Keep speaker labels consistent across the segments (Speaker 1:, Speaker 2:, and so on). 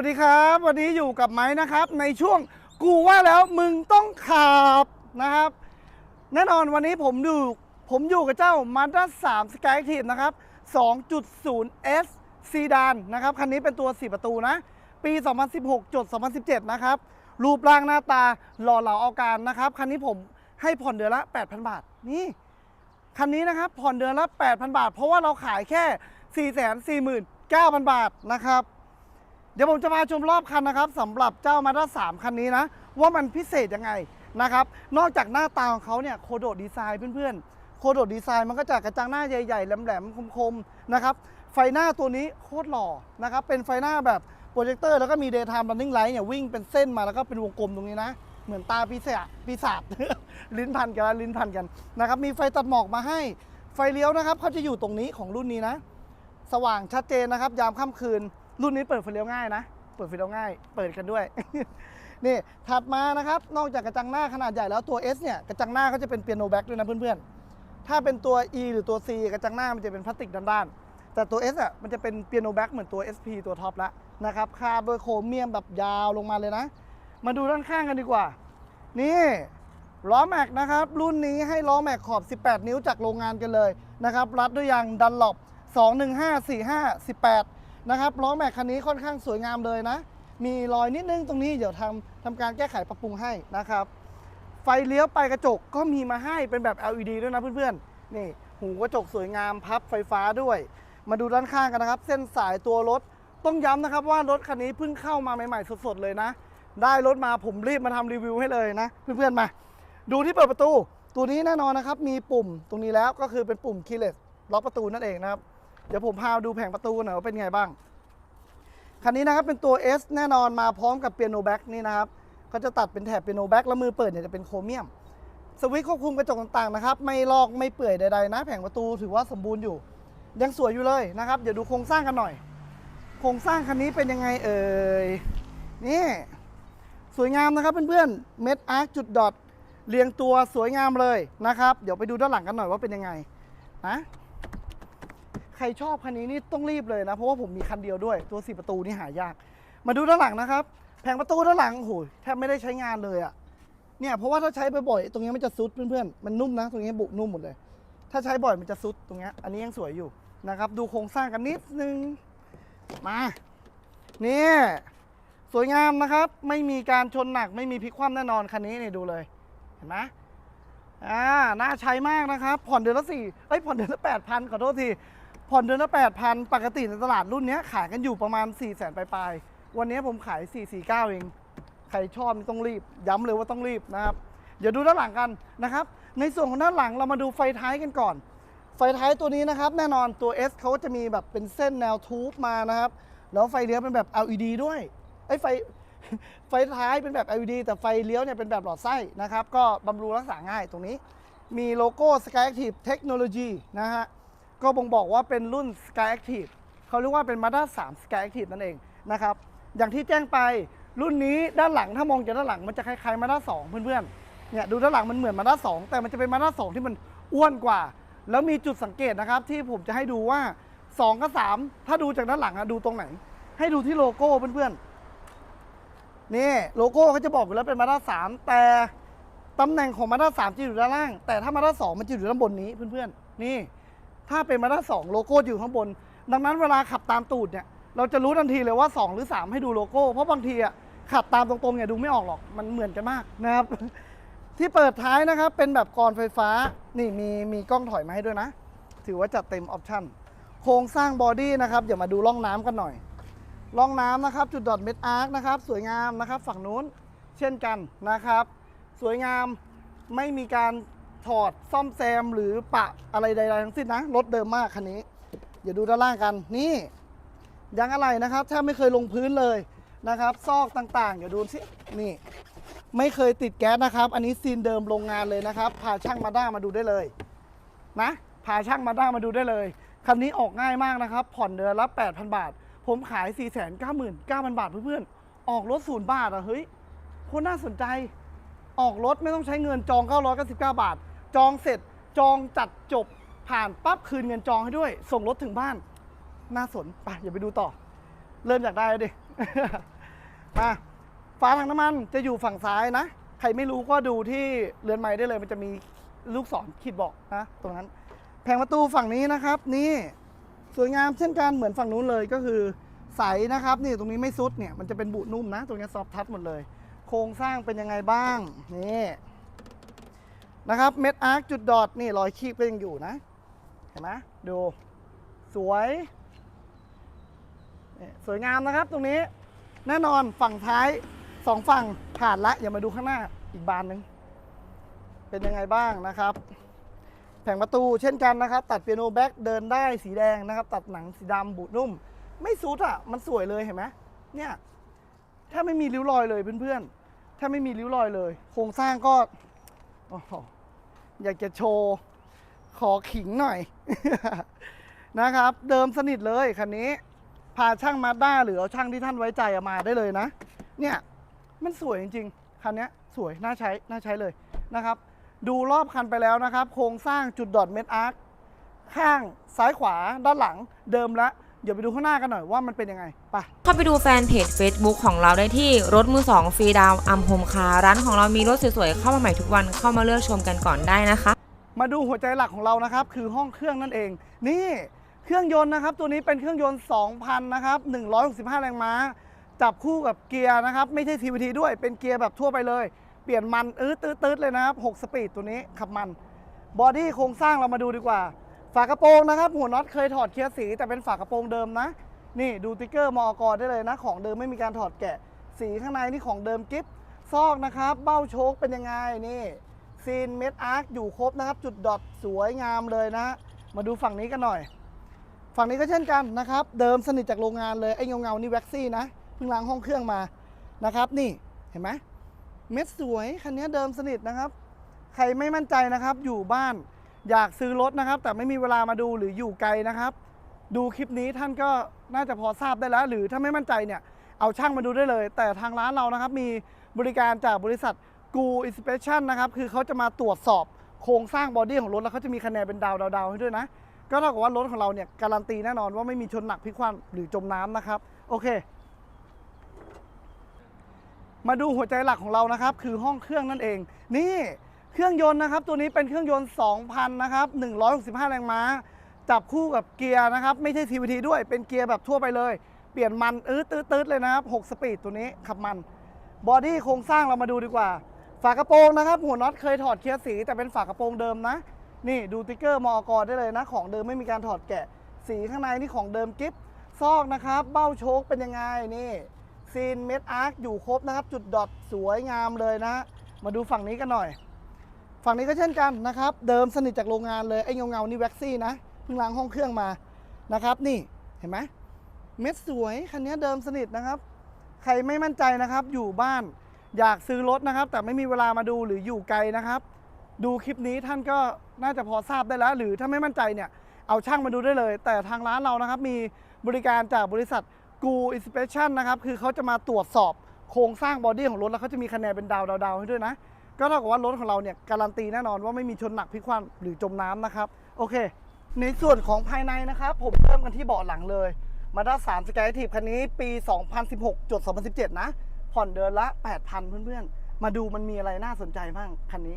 Speaker 1: วัสดีครับ วันนี้อยู่กับไม้นะครับ ในช่วงกูว่าแล้วมึงต้องขับนะครับ แน่นอนวันนี้ผมอยู่ผมอยู่กับเจ้า Mazda 3 Skyactiv นะครับ 2.0 S ซีดานนะครับ คันนี้เป็นตัว 4 ประตูนะ ปี 2016จด2017 นะครับ รูปร่างหน้าตาหล่อเหลาเอาการนะครับ คันนี้ผมให้ผ่อนเดือนละ 8,000 บาท นี่ คันนี้นะครับ ผ่อนเดือนละ 8,000 บาท เพราะว่าเราขายแค่ 449,000 บาทนะครับ ดี๋ยวผมจะมาชมรอบคันนะครับสำหรับเจ้ามาด้า3คันนี้นะ ว่ามันพิเศษยังไงนะครับ นอกจากหน้าตาของเขาเนี่ยโคโดดดีไซน์เพื่อนๆ โคโดดดีไซน์มันก็จะกระจังหน้าใหญ่ๆ แหลมๆ คมๆ นะครับ ไฟหน้าตัวนี้โคตรหล่อนะครับ เป็นไฟหน้าแบบโปรเจคเตอร์แล้วก็มี daytime running light เนี่ยวิ่งเป็นเส้นมาแล้วก็เป็นวงกลมตรงนี้นะ เหมือนตาปีศาจปีศาจลิ้นพันกันลิ้นพันกันนะครับมีไฟตัดหมอกมาให้ไฟเลี้ยวนะครับเขาจะอยู่ตรงนี้ของรุ่นนี้นะ สว่างชัดเจนนะครับยามค่ำคืน รุ่นนี้เปิดไฟเลี้ยวง่ายนะ เปิดไฟเลี้ยวง่าย เปิดกันด้วย นี่ถัดมานะครับ นอกจากกระจังหน้าขนาดใหญ่แล้วตัว S เนี่ยกระจังหน้าเขาจะเป็นเปียโนแบ็กด้วยนะเพื่อนๆ ถ้าเป็นตัว E หรือตัว C กระจังหน้ามันจะเป็นพลาสติกด้านๆ แต่ตัว S อะมันจะเป็นเปียโนแบ็กเหมือนตัว SP ตัวท็อปละนะครับคาดโดยโครเมียมแบบยาวลงมาเลยนะ มาดูด้านข้างกันดีกว่า นี่ล้อแม็กนะครับ รุ่นนี้ให้ล้อแม็กขอบ 18 นิ้วจากโรงงานกันเลยนะครับรัดด้วยยางดันหลบ2154518 นะครับล้อแม็กคันนี้ค่อนข้างสวยงามเลยนะ มีรอยนิดนึงตรงนี้เดี๋ยวทำทำการแก้ไขปรับปรุงให้นะครับ ไฟเลี้ยวไปกระจกก็มีมาให้เป็นแบบ LED ด้วยนะเพื่อนๆนี่หูกระจกสวยงามพับไฟฟ้าด้วย มาดูด้านข้างกันนะครับ เส้นสายตัวรถต้องย้ำนะครับว่ารถคันนี้เพิ่งเข้ามาใหม่ๆสดๆเลยนะ ได้รถมาผมรีบมาทำรีวิวให้เลยนะ เพื่อนๆมา ดูที่เปิดประตู ตัวนี้แน่นอนนะครับ มีปุ่มตรงนี้แล้วก็คือเป็นปุ่ม keyless ล็อกประตูนั่นเองนะครับ เดี๋ยวผมพาดูแผงประตูหน่อยว่าเป็นไงบ้าง คันนี้นะครับเป็นตัว S แน่นอนมาพร้อมกับเปียโนแบ็กนี่นะครับเขาจะตัดเป็นแถบเปียโนแบ็กแล้วมือเปิดเนี่ยจะเป็นโครเมียม สวิตช์ควบคุมกระจกต่างๆนะครับ ไม่ลอกไม่เปื่อยใดๆนะ แผงประตูถือว่าสมบูรณ์อยู่ ยังสวยอยู่เลยนะครับ เดี๋ยวดูโครงสร้างกันหน่อย โครงสร้างคันนี้เป็นยังไงเอ่ย นี่ สวยงามนะครับเพื่อนๆ เม็ดอาร์คจุดดอทเรียงตัวสวยงามเลยนะครับ เดี๋ยวไปดูด้านหลังกันหน่อยว่าเป็นยังไงนะ ใครชอบคันนี้นี่ต้องรีบเลยนะ เพราะว่าผมมีคันเดียวด้วยตัวสี่ประตูนี่หายาก มาดูด้านหลังนะครับ แผงประตูด้านหลังโอ้โหแทบไม่ได้ใช้งานเลยอะเนี่ยเพราะว่าถ้าใช้บ่อยๆตรงนี้มันจะซุดเพื่อนๆมันนุ่มนะ ตรงนี้บุนุ่มหมดเลย ถ้าใช้บ่อยมันจะซุดตรงเนี้ยอันนี้ยังสวยอยู่นะครับดูโครงสร้างกันนิดนึงมานี่สวยงามนะครับ ไม่มีการชนหนักไม่มีพลิกคว่ำแน่นอนคันนี้นี่ดูเลยเห็นไหมอ่าน่าใช้มากนะครับ ผ่อนเดือนละสี่เอ้ยผ่อนเดือนละแปดพันขอโทษที ผ่อนเดือนละแปดพันปกติในตลาดรุ่นนี้ขายกันอยู่ประมาณ4ี่แสนปลายๆ วันนี้ผมขาย 449 เอง ใครชอบนี่ต้องรีบ ย้ำเลยว่าต้องรีบนะครับ เดี๋ยวดูด้านหลังกันนะครับ ในส่วนของด้านหลังเรามาดูไฟท้ายกันก่อน ไฟท้ายตัวนี้นะครับ แน่นอนตัว S เขาจะมีแบบเป็นเส้นแนวทูบมานะครับ แล้วไฟเลี้ยวเป็นแบบ LED ด้วยไอ้ไฟไฟท้ายเป็นแบบ LED แต่ไฟเลี้ยวเนี่ยเป็นแบบหลอดไส้นะครับ ก็บำรุงรักษาง่ายตรงนี้ มีโลโก้ Skyactiv Technology นะฮะ ก็บ่งบอกว่าเป็นรุ่น Sky Active เขาเรียกว่าเป็น Mazda 3 Sky Active นั่นเองนะครับ อย่างที่แจ้งไปรุ่นนี้ด้านหลังถ้ามองจากด้านหลังมันจะคล้ายๆ Mazda 2 เพื่อนๆ เนี่ยดูด้านหลังมันเหมือน Mazda 2 แต่มันจะเป็น Mazda 2 ที่มันอ้วนกว่า แล้วมีจุดสังเกตนะครับ ที่ผมจะให้ดูว่า 2 กับ 3 ถ้าดูจากด้านหลังอะดูตรงไหน ให้ดูที่โลโก้เพื่อนๆ นี่โลโก้เขาจะบอกอยู่แล้วเป็นมาด้าสามแต่ตำแหน่งของมาด้าสามจะอยู่ด้านล่าง แต่ถ้ามาด้าสองมันจะอยู่ด้านบนนี้เพื่อนๆ นี่ ถ้าเป็นมาด้าสองโลโก้อยู่ข้างบน ดังนั้นเวลาขับตามตูดเนี่ยเราจะรู้ทันทีเลยว่า 2 หรือ 3 ให้ดูโลโก้ เพราะบางทีอะขับตามตรงๆเนี่ยดูไม่ออกหรอกมันเหมือนกันมากนะครับ ที่เปิดท้ายนะครับเป็นแบบกรไฟฟ้านี่มีมีกล้องถอยมาให้ด้วยนะ ถือว่าจัดเต็มออปชั่นโครงสร้างบอดี้นะครับเดี๋ยวมาดูร่องน้ำกันหน่อยร่องน้ำนะครับ จุดดอทเม็ดอาร์คนะครับ สวยงามนะครับ ฝั่งนู้นเช่นกันนะครับ สวยงามไม่มีการ ถอดซ่อมแซมหรือปะอะไรใดๆทั้งสิ้นนะรถเดิมมากคันนี้ เดี๋ยวดูด้านล่างกันนี่ยางอะไรนะครับแทบไม่เคยลงพื้นเลยนะครับ ซอกต่างๆ เดี๋ยวดูสินี่ ไม่เคยติดแก๊สนะครับ อันนี้ซีนเดิมโรงงานเลยนะครับพาช่างมาด้ามาดูได้เลยนะพาช่างมาด้ามาดูได้เลยคันนี้ออกง่ายมากนะครับ ผ่อนเดือนละ 8,000 บาท ผมขาย 499,000 บาทเพื่อนๆ ออกรถศูนย์บาทอะเฮ้ยโคตรน่าสนใจ ออกรถไม่ต้องใช้เงินจอง 999 บาท จองเสร็จจองจัดจบผ่านปั๊บคืนเงินจองให้ด้วย ส่งรถถึงบ้าน น่าสนไปอย่าไปดูต่อ เริ่มอยากได้แล้วดิ มาฝาถังน้ำมันจะอยู่ฝั่งซ้ายนะ ใครไม่รู้ก็ดูที่เรือนไม้ได้เลย มันจะมีลูกศรขีดบอกนะตรงนั้น แผงประตูฝั่งนี้นะครับ นี่สวยงามเช่นกันเหมือนฝั่งนู้นเลยก็คือใสนะครับ นี่ตรงนี้ไม่ซุดเนี่ยมันจะเป็นบุนุ่มนะ ตรงนี้ซอฟทัชหมดเลย โครงสร้างเป็นยังไงบ้างนี่ นะครับเม็ดอาร์คจุดดอทนี่รอยคีบก็ยังอยู่นะ เห็นไหมดู สวยสวยงามนะครับตรงนี้ แน่นอนฝั่งท้ายสองฝั่งผ่านละอย่ามาดูข้างหน้าอีกบานหนึ่งเป็นยังไงบ้างนะครับ แผงประตูเช่นกันนะครับ ตัดเปียโนแบ็กเดินได้สีแดงนะครับ ตัดหนังสีดำบุนุ่ม ไม่ซูดอะ มันสวยเลยเห็นไหมเนี่ยถ้าไม่มีริ้วรอยเลยเพื่อนๆถ้าไม่มีริ้วรอยเลย โครงสร้างก็โอ้โห อยากจะโชว์ ขอขิงหน่อย นะครับ เดิมสนิทเลยคันนี้ พาช่างมาด้าหรือเอาช่างที่ท่านไว้ใจามาได้เลยนะ เนี่ยมันสวยจริงๆ คันนี้สวย น่าใช้ น่าใช้เลยนะครับ ดูรอบคันไปแล้วนะครับ โครงสร้างจุดดอทเม็ดอาร์คข้างซ้ายขวาด้านหลังเดิมละ เดี๋ยวไปดูข้างหน้ากันหน่อยว่ามันเป็นยังไงไป
Speaker 2: เข้าไปดูแฟนเพจ Facebook ของเราได้ที่รถมือ2ฟรีดาวอัมโฮมคาร้านของเรามีรถสวยๆเข้ามาใหม่ทุกวันเข้ามาเลือกชมกันก่อนได้นะคะ
Speaker 1: มาดูหัวใจหลักของเรานะครับ คือห้องเครื่องนั่นเอง นี่เครื่องยนต์นะครับ ตัวนี้เป็นเครื่องยนต์2,000นะครับ165 แรงม้า จับคู่กับเกียร์นะครับ ไม่ใช่ TVT ด้วยเป็นเกียร์แบบทั่วไปเลย เปลี่ยนมันอื้อตืดตืดเลยนะครับ6สปีดตัวนี้ขับมันบอดี้โครงสร้างเรามาดูดีกว่า ฝากระโปรงนะครับหัวน็อตเคยถอดเคลียร์สี แต่เป็นฝากระโปรงเดิมนะ นี่ดูติ๊กเกอร์มอกรได้เลยนะ ของเดิมไม่มีการถอดแกะ สีข้างในนี่ของเดิมกิฟซอกนะครับ เบ้าโชคเป็นยังไงนี่ซีนเม็ดอาร์คอยู่ครบนะครับ จุดดอทสวยงามเลยนะ มาดูฝั่งนี้กันหน่อย ฝั่งนี้ก็เช่นกันนะครับ เดิมสนิทจากโรงงานเลยไอ้เงาเงานี่แว็กซี่นะเพิ่งล้างห้องเครื่องมานะครับ นี่เห็นไหมเม็ดสวยคันนี้เดิมสนิทนะครับ ใครไม่มั่นใจนะครับอยู่บ้าน อยากซื้อรถนะครับ แต่ไม่มีเวลามาดูหรืออยู่ไกลนะครับ ดูคลิปนี้ท่านก็น่าจะพอทราบได้แล้ว หรือถ้าไม่มั่นใจเนี่ยเอาช่างมาดูได้เลย แต่ทางร้านเรานะครับมีบริการจากบริษัทกูอินสเปคชั่นนะครับคือเขาจะมาตรวจสอบโครงสร้างบอดี้ของรถแล้วเขาจะมีคะแนนเป็นดาวดาวดาวให้ด้วยนะ ก็เท่ากับว่ารถของเราเนี่ยการันตีแน่นอนว่าไม่มีชนหนักพลิกคว่ำหรือจมน้ำนะครับ โอเค มาดูหัวใจหลักของเรานะครับ คือห้องเครื่องนั่นเอง นี่ เครื่องยนต์นะครับ ตัวนี้เป็นเครื่องยนต์ 2,000 นะครับ 165 แรงม้า จับคู่กับเกียร์นะครับ ไม่ใช่ TVT ด้วยเป็นเกียร์แบบทั่วไปเลย เปลี่ยนมันอื้อตืดตืดเลยนะครับ 6 สปีดตัวนี้ขับมันบอดี้โครงสร้างเรามาดูดีกว่า ฝากระโปรงนะครับ หัวน็อตเคยถอดเคลียร์สี แต่เป็นฝากระโปรงเดิมนะ นี่ดูติ๊กเกอร์มอกรได้เลยนะ ของเดิมไม่มีการถอดแกะ สีข้างในนี่ของเดิมกิฟซอกนะครับ เบ้าโชคเป็นยังไงนี่ซีนเม็ดอาร์คอยู่ครบนะครับ จุดดอทสวยงามเลยนะ มาดูฝั่งนี้กันหน่อย ฝั่งนี้ก็เช่นกันนะครับ เดิมสนิทจากโรงงานเลยไอ้เงาเงานี่แว็กซี่นะเพิ่งล้างห้องเครื่องมานะครับ นี่เห็นไหมเม็ดสวยคันนี้เดิมสนิทนะครับ ใครไม่มั่นใจนะครับ อยู่บ้านอยากซื้อรถนะครับ แต่ไม่มีเวลามาดูหรืออยู่ไกลนะครับ ดูคลิปนี้ท่านก็น่าจะพอทราบได้แล้ว หรือถ้าไม่มั่นใจเนี่ยเอาช่างมาดูได้เลย แต่ทางร้านเรานะครับมีบริการจากบริษัทกูอินสเปคชั่นนะครับคือเขาจะมาตรวจสอบโครงสร้างบอดี้ของรถแล้วเขาจะมีคะแนนเป็นดาวดาวดาวให้ด้วยนะ ก็เท่ากับว่ารถของเราเนี่ยการันตีแน่นอนว่าไม่มีชนหนักพลิกคว่ำหรือจมน้ำนะครับ โอเค ในส่วนของภายในนะครับ ผมเริ่มกันที่เบาะหลังเลยมาด้า3สกายทีฟคันนี้ปี 2016จด2017 นะ ผ่อนเดือนละ 8,000 เพื่อนๆ มาดูมันมีอะไรน่าสนใจบ้างคันนี้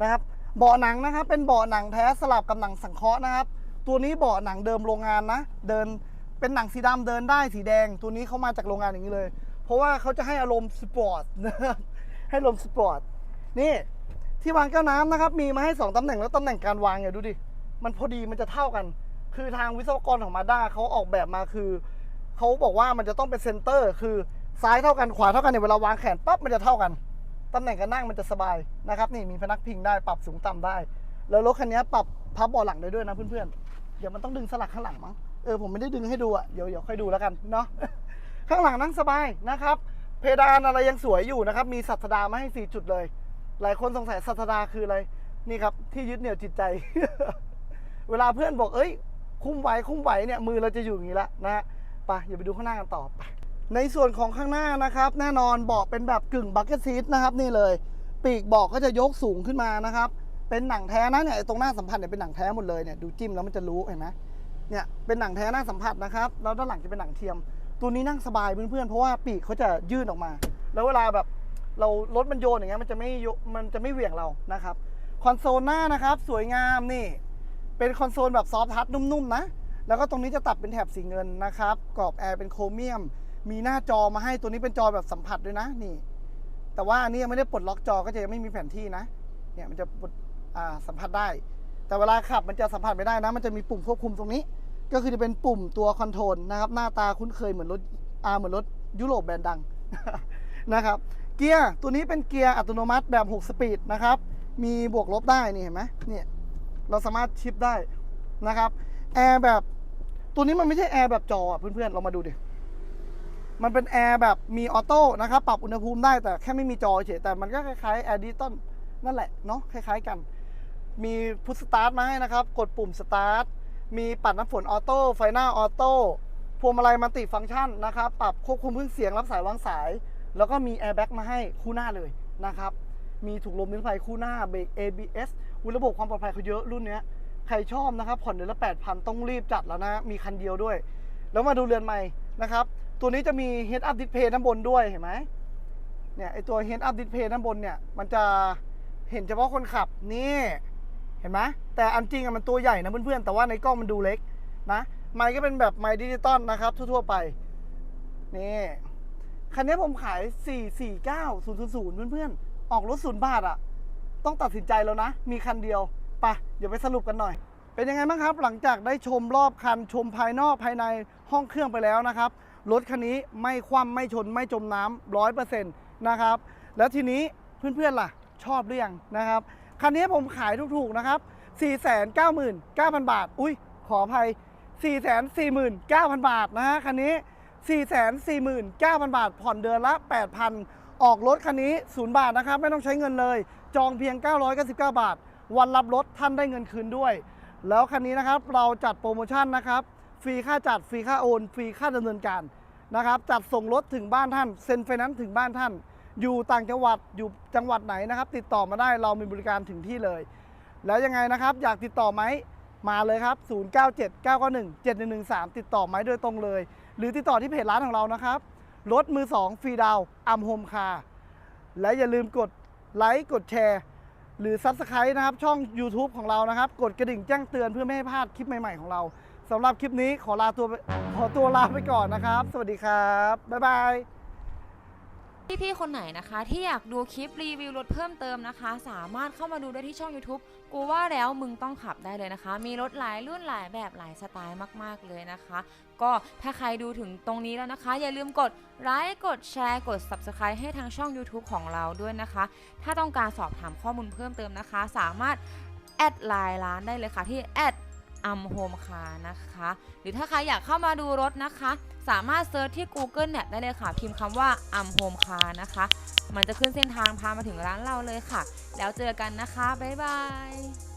Speaker 1: นะครับเบาะหนังนะครับเป็นเบาะหนังแท้สลับกับหนังสังเคราะห์นะครับ ตัวนี้เบาะหนังเดิมโรงงานนะ เดินเป็นหนังสีดำเดินได้สีแดง ตัวนี้เขามาจากโรงงานอย่างนี้เลย เพราะว่าเขาจะให้อารมณ์สปอร์ตนะครับให้อารมณ์สปอร์ต นี่ที่วางแก้วน้ำนะครับ มีมาให้ 2ตำแหน่งแล้วตำแหน่งการวางเนี่ยดูดิ มันพอดีมันจะเท่ากัน คือทางวิศวกรของมาด้าเขาออกแบบมาคือเขาบอกว่ามันจะต้องเป็นเซนเตอร์ คือซ้ายเท่ากันขวาเท่ากันเนี่ยเวลาวางแขนปั๊บมันจะเท่ากันตำแหน่งการนั่งมันจะสบายนะครับ นี่มีพนักพิงได้ปรับสูงต่ำได้ แล้วรถคันนี้ปรับพับเบาะหลังได้ด้วยนะเพื่อนๆเดี๋ยวมันต้องดึงสลักข้างหลังมั้งเออผมไม่ได้ดึงให้ดูอะเดี๋ยวเดี๋ยวค่อยดูแล้วกันเนาะข้างหลังนั่งสบายนะครับ เพดานอะไรยังสวยอยู่นะครับ มีสัตดามาให้สี่จุดเลย หลายคนสงสัยสัตดาคืออะไร นี่ครับที่ยึดเหนี่ยวจิตใจ เวลาเพื่อนบอกเอ้ย คุ้มไหวคุ้มไหวเนี่ยมือเราจะอยู่อย่างนี้ละนะฮะไปอย่าไปดูข้างหน้ากันต่อไปในส่วนของข้างหน้านะครับ แน่นอนเบาะเป็นแบบกึ่งบักเก็ตซีทนะครับ นี่เลย ปีกเบาะก็จะยกสูงขึ้นมานะครับ เป็นหนังแท้นะเนี่ยตรงหน้าสัมผัสเนี่ยเป็นหนังแท้หมดเลยเนี่ยดูจิ้มแล้วมันจะรู้เห็นไหมเนี่ยเป็นหนังแท้หน้าสัมผัสนะครับแล้วด้านหลังจะเป็นหนังเทียม ตัวนี้นั่งสบายเพื่อนๆเพราะว่าปีกเขาจะยื่นออกมา แล้วเวลาแบบ เรารถมันโยนอย่างเงี้ยมันจะไม่โยมันจะไม่เหวี่ยงเรานะครับคอนโซลหน้านะครับสวยงามนี่เป็นคอนโซลแบบซอฟทัชนุ่มๆนะแล้วก็ตรงนี้จะตัดเป็นแถบสีเงินนะครับกรอบแอร์เป็นโครเมียม มีหน้าจอมาให้ตัวนี้เป็นจอแบบสัมผัสด้วยนะนี่ แต่ว่าอันนี้ยังไม่ได้ปลดล็อกจอก็จะยังไม่มีแผนที่นะเนี่ยมันจะปลดอ่าสัมผัสได้ แต่เวลาขับมันจะสัมผัสไม่ได้นะ มันจะมีปุ่มควบคุมตรงนี้ ก็คือจะเป็นปุ่มตัวคอนโทรลนะครับหน้าตาคุ้นเคยเหมือนรถอ่าเหมือนรถยุโรปแบรนด์ดังนะครับ เกียร์ตัวนี้เป็นเกียร์อัตโนมัติแบบ 6 สปีดนะครับ มีบวกลบได้นี่เห็นไหมเนี่ยเราสามารถชิปได้นะครับแอร์แบบตัวนี้มันไม่ใช่แอร์แบบจออะเพื่อนๆเรามาดูดิมันเป็นแอร์แบบมีออโต้นะครับปรับอุณหภูมิได้แต่แค่ไม่มีจอเฉยแต่มันก็คล้ายๆแอร์ดิจิตอลนั่นแหละเนาะคล้าย ๆกัน มีพุทสตาร์ทมาให้นะครับ กดปุ่มสตาร์ทมีปัดน้ำฝนออโต้ไฟหน้าออโต้พวงมาลัยมัลติฟังก์ชันนะครับ ปรับควบคุมเครื่องเสียงรับสายวางสาย แล้วก็มีแอร์แบ็กมาให้คู่หน้าเลยนะครับ มีถุงลมนิรภัยคู่หน้าเบรก ABS อุระบบความปลอดภัยเขาเยอะรุ่นนี้ใครชอบนะครับ ผ่อนเดือนละ 8,000 ต้องรีบจัดแล้วนะ มีคันเดียวด้วย แล้วมาดูเรือนใหม่นะครับ ตัวนี้จะมี Head Up Display ด้านบนด้วยเห็นไหมเนี่ยไอตัว Head Up Display ด้านบนเนี่ยมันจะเห็นเฉพาะคนขับนี่เห็นไหมแต่อันจริงอะมันตัวใหญ่นะเพื่อนๆแต่ว่าในกล้องมันดูเล็กนะไมค์ก็เป็นแบบไมค์ดิจิตอลนะครับ ทั่วๆไปนี่ คันนี้ผมขาย 449 000 เพื่อนๆ ออกรถศูนย์บาทอะต้องตัดสินใจแล้วนะ มีคันเดียวไปะเดี๋ยวไปสรุปกันหน่อย เป็นยังไงบ้างครับ หลังจากได้ชมรอบคันชมภายนอกภายในห้องเครื่องไปแล้วนะครับ รถคันนี้ไม่คว่ำไม่ชนไม่จมน้ำร้อยเปอร์เซ็นต์นะครับ แล้วทีนี้เพื่อนๆล่ะ ชอบหรือยังนะครับ คันนี้ผมขายถูกๆนะครับ 499,000 บาท อุ้ยขออภัย 449,000 บาทนะฮะคันนี้ 449,000 บาท ผ่อนเดือนละ 8,000 ออกรถคันนี้ 0 บาทนะครับ ไม่ต้องใช้เงินเลย จองเพียง 999 บาท วันรับรถท่านได้เงินคืนด้วย แล้วคันนี้นะครับเราจัดโปรโมชั่นนะครับ ฟรีค่าจัด ฟรีค่าโอน ฟรีค่าดำเนินการนะครับ จัดส่งรถถึงบ้านท่าน เซ็นไฟแนนซ์ถึงบ้านท่าน อยู่ต่างจังหวัด อยู่จังหวัดไหนนะครับ ติดต่อมาได้ เรามีบริการถึงที่เลย แล้วยังไงนะครับ อยากติดต่อไหม มาเลยครับ 097 991 7113 ติดต่อไหมโดยตรงเลย หรือติดต่อที่เพจร้านของเรานะครับ รถมือ 2 ฟรีดาวอัมโฮมคาและอย่าลืมกดไลค์กดแชร์ หรือ s u b สไครต์นะครับ ช่อง YouTube ของเรานะครับ กดกระดิ่งแจ้งเตือนเพื่อไม่ให้พลาดคลิปใหม่ๆของเราสำหรับคลิปนี้ขอลาตัวขอตัวลาไปก่อนนะครับ สวัสดีครับ บ๊ายบาย
Speaker 2: พี่ๆคนไหนนะคะ ที่อยากดูคลิปรีวิวรถเพิ่มเติมนะคะ สามารถเข้ามาดูได้ที่ช่อง YouTube กูว่าแล้วมึงต้องขับได้เลยนะคะ มีรถหลายรุ่นหลายแบบหลายสไตล์มากๆเลยนะคะ ก็ถ้าใครดูถึงตรงนี้แล้วนะคะ อย่าลืมกดไลค์กดแชร์กด Subscribe ให้ทางช่อง YouTube ของเราด้วยนะคะ ถ้าต้องการสอบถามข้อมูลเพิ่มเติมนะคะ สามารถแอดไลน์ร้านได้เลยค่ะที่แอด อัมโฮมคานะคะ หรือถ้าใครอยากเข้ามาดูรถนะคะ สามารถเซิร์ชที่ Google Map ได้เลยค่ะ พิมพ์คำว่าอัมโฮมคานะคะ มันจะขึ้นเส้นทางพามาถึงร้านเราเลยค่ะ แล้วเจอกันนะคะ บ๊ายบาย